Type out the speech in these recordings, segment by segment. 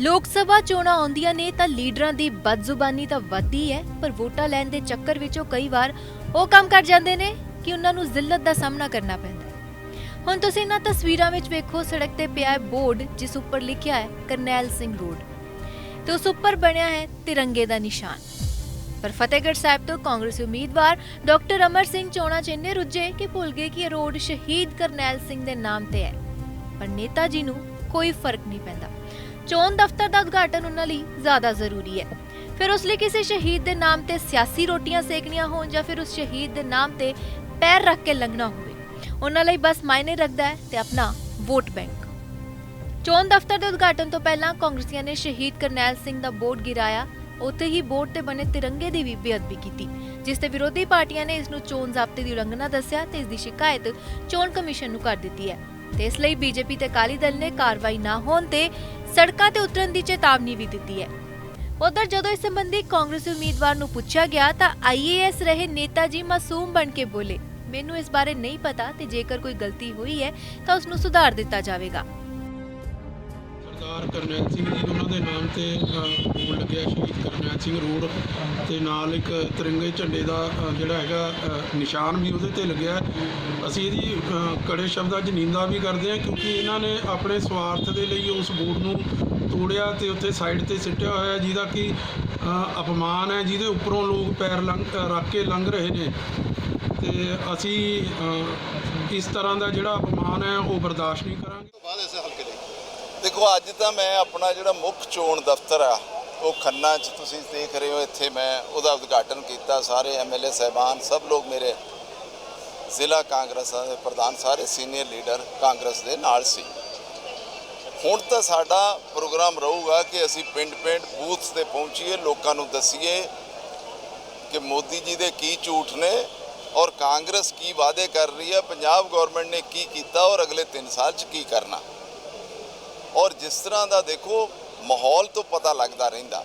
ਲੋਕ ਸਭਾ ਚੋਣਾਂ ਆਉਂਦੀਆਂ ਨੇ ਤਾਂ ਲੀਡਰਾਂ ਦੀ ਬਦਜ਼ੁਬਾਨੀ ਤਾਂ ਵੱਧਦੀ ਹੈ, ਪਰ ਵੋਟਾਂ ਲੈਣ ਦੇ ਚੱਕਰ ਵਿੱਚ ਉਹ ਕਈ ਵਾਰ ਉਹ ਕੰਮ ਕਰ ਜਾਂਦੇ ਨੇ ਕਿ ਉਹਨਾਂ ਨੂੰ ਜ਼ਿਲਤ ਦਾ ਸਾਹਮਣਾ ਕਰਨਾ ਪੈਂਦਾ ਹੈ। ਹੁਣ ਤੁਸੀਂ ਇਹਨਾਂ ਤਸਵੀਰਾਂ ਵਿੱਚ ਵੇਖੋ, ਸੜਕ ਤੇ ਪਿਆ ਹੈ ਬੋਰਡ ਜਿਸ ਉੱਪਰ ਲਿਖਿਆ ਹੈ, ਕਰਨੈਲ ਸਿੰਘ ਰੋਡ। ਤੇ ਉਸ ਉੱਪਰ ਬਣਿਆ ਹੈ ਤਿਰੰਗੇ ਦਾ ਨਿਸ਼ਾਨ। ਪਰ ਫਤਿਹਗੜ੍ਹ ਸਾਹਿਬ ਤੋਂ ਕਾਂਗਰਸੀ ਉਮੀਦਵਾਰ ਡਾਕਟਰ ਅਮਰ ਸਿੰਘ ਚੋਣਾਂ 'ਚ ਇੰਨੇ ਰੁੱਝੇ ਕਿ ਭੁੱਲ ਗਏ ਕਿ ਇਹ ਰੋਡ ਸ਼ਹੀਦ ਕਰਨੈਲ ਸਿੰਘ ਦੇ ਨਾਮ ਤੇ ਹੈ। ਪਰ ਨੇਤਾ ਜੀ ਨੂੰ ਕੋਈ ਫ਼ਰਕ ਨਹੀਂ ਪੈਂਦਾ। ਚੋਣ ਦਫ਼ਤਰ ਦਾ ਉਦਘਾਟਨ ਉਹਨਾਂ ਲਈ ਜ਼ਿਆਦਾ ਜ਼ਰੂਰੀ ਹੈ। ਫਿਰ ਉਸ ਲਈ ਕਿਸੇ ਸ਼ਹੀਦ ਦੇ ਨਾਮ ਤੇ ਸਿਆਸੀ ਰੋਟੀਆਂ ਸੇਕਣੀਆਂ ਹੋਣ ਜਾਂ ਫਿਰ ਉਸ ਸ਼ਹੀਦ ਦੇ ਨਾਮ ਤੇ ਪੈਰ ਰੱਖ ਕੇ ਲੰਘਣਾ ਹੋਵੇ, ਉਹਨਾਂ ਲਈ ਬਸ ਮਾਇਨੇ ਰੱਖਦਾ ਹੈ ਤੇ ਆਪਣਾ ਵੋਟ ਬੈਂਕ। ਚੋਣ ਦਫ਼ਤਰ ਦੇ ਉਦਘਾਟਨ ਤੋਂ ਪਹਿਲਾਂ ਕਾਂਗਰਸੀਆਂ ਨੇ ਸ਼ਹੀਦ ਕਰਨੈਲ ਸਿੰਘ ਦਾ ਬੋਰਡ ਗਿਰਾਇਆ। ਉੱਥੇ ਹੀ ਬੋਰਡ ਤੇ ਬਣੇ ਤਿਰੰਗੇ ਦੀ ਵੀ ਬੇਅਦਬੀ ਕੀਤੀ, ਜਿਸ ਤੇ ਵਿਰੋਧੀ ਪਾਰਟੀਆਂ ਨੇ ਇਸ ਨੂੰ ਚੋਣ ਜ਼ਾਬਤੇ ਦੀ ਉਲੰਘਣਾ ਦੱਸਿਆ ਤੇ ਇਸ ਦੀ ਸ਼ਿਕਾਇਤ ਚੋਣ ਕਮਿਸ਼ਨ ਨੂੰ ਕਰ ਦਿੱਤੀ ਹੈ। ਤੇ ਇਸ ਲਈ ਬੀਜੇਪੀ ਤੇ ਅਕਾਲੀ ਦਲ ਨੇ ਕਾਰਵਾਈ ਨਾ ਹੋਣ ਤੇ ਸੜਕਾਂ ਤੇ ਉਤਰਨ ਦੀ ਚੇਤਾਵਨੀ ਵੀ ਦਿੱਤੀ ਹੈ। ਉਧਰ ਜਦੋਂ ਇਸ ਸੰਬੰਧੀ ਕਾਂਗਰਸੀ ਉਮੀਦਵਾਰ ਨੂੰ ਪੁੱਛਿਆ ਗਿਆ ਤਾਂ ਆਈਏਐਸ ਰਹੇ ਨੇਤਾ ਜੀ ਮਾਸੂਮ ਬਣ ਕੇ ਬੋਲੇ, ਮੈਨੂੰ ਇਸ ਬਾਰੇ ਨਹੀਂ ਪਤਾ ਤੇ ਜੇਕਰ ਕੋਈ ਗਲਤੀ ਹੋਈ ਹੈ ਤਾਂ ਉਸ ਨੂੰ ਸੁਧਾਰ ਦਿੱਤਾ ਜਾਵੇਗਾ। ਸਰਦਾਰ ਕਰਨੈਲ ਸਿੰਘ ਜੀ, ਉਹਨਾਂ ਦੇ ਨਾਮ ਤੇ ਬੋਰਡ ਲੱਗਿਆ ਸ਼ਹੀਦ ਕਰਨੈਲ ਸਿੰਘ ਰੋਡ ਤੇ ਨਾਲ ਇੱਕ ਤਿਰੰਗੇ ਝੰਡੇ ਦਾ ਜਿਹੜਾ ਹੈਗਾ ਨਿਸ਼ਾਨ ਵੀ ਉਹਦੇ ਤੇ ਲੱਗਿਆ ਅਸੀਂ ਇਹਦੀ ਕੜੇ ਸ਼ਬਦਾਂ 'ਚ ਨਿੰਦਾ ਵੀ ਕਰਦੇ ਹਾਂ ਕਿਉਂਕਿ ਇਹਨਾਂ ਨੇ ਆਪਣੇ ਸਵਾਰਥ ਦੇ ਲਈ ਉਸ ਬੋਰਡ ਨੂੰ ਤੋੜਿਆ ਤੇ ਉੱਥੇ ਸਾਈਡ ਤੇ ਸਿੱਟਿਆ ਹੋਇਆ ਜਿਹਦਾ ਕਿ ਅਪਮਾਨ ਹੈ, ਜਿਹਦੇ ਉੱਪਰੋਂ ਲੋਕ ਪੈਰ ਲੰਘ ਰੱਖ ਕੇ ਲੰਘ ਰਹੇ ਨੇ। ਤੇ ਅਸੀਂ ਇਸ ਤਰ੍ਹਾਂ ਦਾ ਜਿਹੜਾ ਅਪਮਾਨ ਹੈ, ਉਹ ਬਰਦਾਸ਼ਤ ਨਹੀਂ ਕਰਾਂਗੇ ਬਾਅਦ ਇਸ ਹਲਕੇ ਦੇ ਦੇਖੋ, ਅੱਜ ਤਾਂ ਮੈਂ ਆਪਣਾ ਜਿਹੜਾ ਮੁੱਖ ਚੋਣ ਦਫ਼ਤਰ ਆ, ਉਹ ਖੰਨਾ 'ਚ ਤੁਸੀਂ ਦੇਖ ਰਹੇ ਹੋ, ਇੱਥੇ ਮੈਂ ਉਹਦਾ ਉਦਘਾਟਨ ਕੀਤਾ, ਸਾਰੇ ਐਮਐਲਏ ਸਹਿਬਾਨ, ਸਭ ਲੋਕ ਮੇਰੇ ਜ਼ਿਲ੍ਹਾ ਕਾਂਗਰਸ ਦੇ ਪ੍ਰਧਾਨ, ਸਾਰੇ ਸੀਨੀਅਰ ਲੀਡਰ ਕਾਂਗਰਸ ਦੇ ਨਾਲ ਸੀ। ਹੁਣ ਤਾਂ ਸਾਡਾ ਪ੍ਰੋਗਰਾਮ ਰਹੂਗਾ ਕਿ ਅਸੀਂ ਪਿੰਡ-ਪਿੰਡ ਬੂਥਸ ਤੇ ਪਹੁੰਚੀਏ, ਲੋਕਾਂ ਨੂੰ ਦਸੀਏ ਕਿ ਮੋਦੀ ਜੀ ਦੇ ਕੀ ਝੂਠ ਨੇ ਔਰ ਕਾਂਗਰਸ ਕੀ ਵਾਅਦੇ ਕਰ ਰਹੀ ਹੈ, ਪੰਜਾਬ ਗਵਰਨਮੈਂਟ ਨੇ ਕੀ ਕੀਤਾ ਔਰ ਅਗਲੇ 3 ਸਾਲ 'ਚ ਕੀ ਕਰਨਾ। ਔਰ ਜਿਸ ਤਰ੍ਹਾਂ ਦਾ ਦੇਖੋ ਮਾਹੌਲ ਤੋਂ ਪਤਾ ਲੱਗਦਾ ਰਹਿੰਦਾ।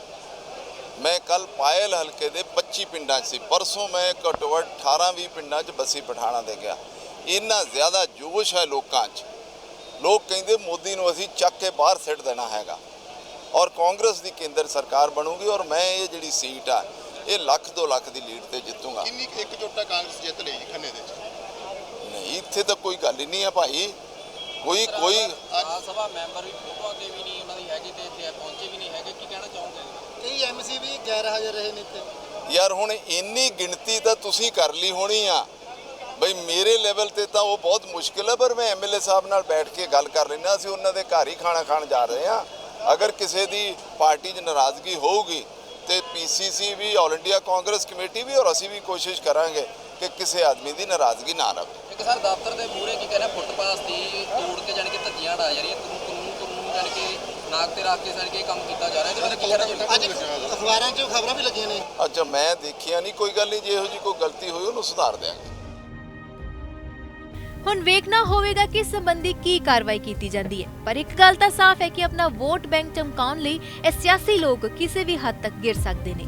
ਮੈਂ ਕੱਲ ਪਾਇਲ ਹਲਕੇ ਦੇ 25 ਪਿੰਡਾਂ 'ਚ ਸੀ। ਪਰਸੋਂ ਮੈਂ ਘੱਟੋ ਘੱਟ 18-20 ਪਿੰਡਾਂ 'ਚ ਬਸੀ ਪਠਾਣਾ ਦੇ ਗਿਆ। ਇੰਨਾ ਜ਼ਿਆਦਾ ਜੋਸ਼ ਹੈ ਲੋਕਾਂ 'ਚ। ਲੋਕ ਕਹਿੰਦੇ ਮੋਦੀ ਨੂੰ ਅਸੀਂ ਚੱਕ ਕੇ ਬਾਹਰ ਸਿੱਟ ਦੇਣਾ ਹੈਗਾ। ਔਰ ਕਾਂਗਰਸ ਦੀ ਕੇਂਦਰ ਸਰਕਾਰ ਬਣੂਗੀ ਔਰ ਮੈਂ ਇਹ ਜਿਹੜੀ ਸੀਟ ਆ ਇਹ ਲੱਖ 2 ਲੱਖ ਦੀ ਲੀਡ ਤੇ ਜਿੱਤੂਗਾ। ਕਿੰਨੀ ਕੁ ਇੱਕਜੁੱਟਤਾ ਕਾਂਗਰਸ ਜਿੱਤ ਲਈ ਖੰਨੇ ਦੇ ਵਿੱਚ? ਨਹੀਂ ਇੱਥੇ ਤਾਂ ਕੋਈ ਗੱਲ ਹੀ ਨਹੀਂ ਹੈ ਭਾਈ। ਕੋਈ ਕੋਈ ਰਾਜ ਸਭਾ ਮੈਂਬਰ ਵੀ ਫੋਟੋਆਂ ਤੇ ਵੀ ਨਹੀਂ ਉਹਨਾਂ ਦੀ ਹੈਗੀ ਤੇ ਇੱਥੇ ਪਹੁੰਚੇ ਵੀ ਨਹੀਂ ਹੈਗੇ ਕੀ ਕਹਿਣਾ ਚਾਹੋਗੇ? ਕਈ ਐਮਸੀ ਵੀ ਗੈਰ ਹਾਜ਼ਰ ਰਹੇ ਨੇ ਇੱਥੇ। ਯਾਰ ਹੁਣ ਇੰਨੀ ਗਿਣਤੀ ਤਾਂ ਤੁਸੀਂ ਕਰ ਲਈ ਹੋਣੀ ਆ। ਬਈ ਮੇਰੇ ਲੈਵਲ ਤੇ ਤਾਂ ਉਹ ਬਹੁਤ ਮੁਸ਼ਕਿਲ ਹੈ ਪਰ ਮੈਂ ਐਮਐਲਏ ਸਾਹਿਬ ਨਾਲ ਬੈਠ ਕੇ ਗੱਲ ਕਰ ਲੈਣਾ ਅਸੀਂ ਉਹਨਾਂ ਦੇ ਘਰ ਹੀ ਖਾਣਾ ਖਾਣ ਜਾ ਰਹੇ ਆ। ਅਗਰ ਕਿਸੇ ਦੀ ਪਾਰਟੀ 'ਚ ਨਾਰਾਜ਼ਗੀ ਹੋਊਗੀ ਤੇ ਪੀਸੀਸੀ ਵੀ ਆਲ ਇੰਡੀਆ ਕਾਂਗਰਸ ਕਮੇਟੀ ਵੀ ਔਰ ਅਸੀਂ ਵੀ ਕੋਸ਼ਿਸ਼ ਕਰਾਂਗੇ ਕਿ ਕਿਸੇ ਆਦਮੀ ਦੀ ਨਾਰਾਜ਼ਗੀ ਨਾ ਰਹੇ ਇੱਕ ਸਰ ਦਫ਼ਤਰ ਦੇ ਮੂਹਰੇ ਕੀ ਕਹਿੰਦੇ ਫੁੱਟਪਾਥ ਦੀ ਤੋੜ ਕੇ ਜਾਣੀ ਕਿ ਧੱਜੀਆਂ ਡਾ ਜਾ ਰਹੀਆਂ ਕਾਨੂੰਨ ਕਾਨੂੰਨ ਕਾਨੂੰਨ ਜਾਣੀ ਕਿ ਨਾਕ ਤੇ ਰੱਖ ਕੇ ਜਾਣੀ ਕਿ ਕੰਮ ਕੀਤਾ ਜਾ ਰਿਹਾ ਇਹਦੇ ਬਾਰੇ ਕੀ ਕਹਿਣਾ ਅਖਬਾਰਾਂ 'ਚ ਖਬਰਾਂ ਵੀ ਲੱਗੀਆਂ ਨੇ। ਅੱਛਾ ਮੈਂ ਦੇਖਿਆ ਨਹੀਂ ਕੋਈ ਗੱਲ ਨਹੀਂ ਜੇ ਇਹੋ ਜੀ ਕੋਈ ਗਲਤੀ ਹੋਈ ਉਹਨੂੰ ਸੁਧਾਰ ਦਿਆਂਗੇ। ਹੁਣ ਵੇਖਣਾ ਹੋਵੇਗਾ ਕਿ ਸੰਬੰਧੀ ਕੀ ਕਾਰਵਾਈ ਕੀਤੀ ਜਾਂਦੀ ਹੈ। ਪਰ ਇੱਕ ਗੱਲ ਤਾਂ ਸਾਫ਼ ਹੈ ਕਿ ਆਪਣਾ ਵੋਟ ਬੈਂਕ ਚਮਕਾਉਣ ਲਈ ਇਹ ਸਿਆਸੀ ਲੋਕ ਕਿਸੇ ਵੀ ਹੱਦ ਤੱਕ ਗਿਰ ਸਕਦੇ ਨੇ।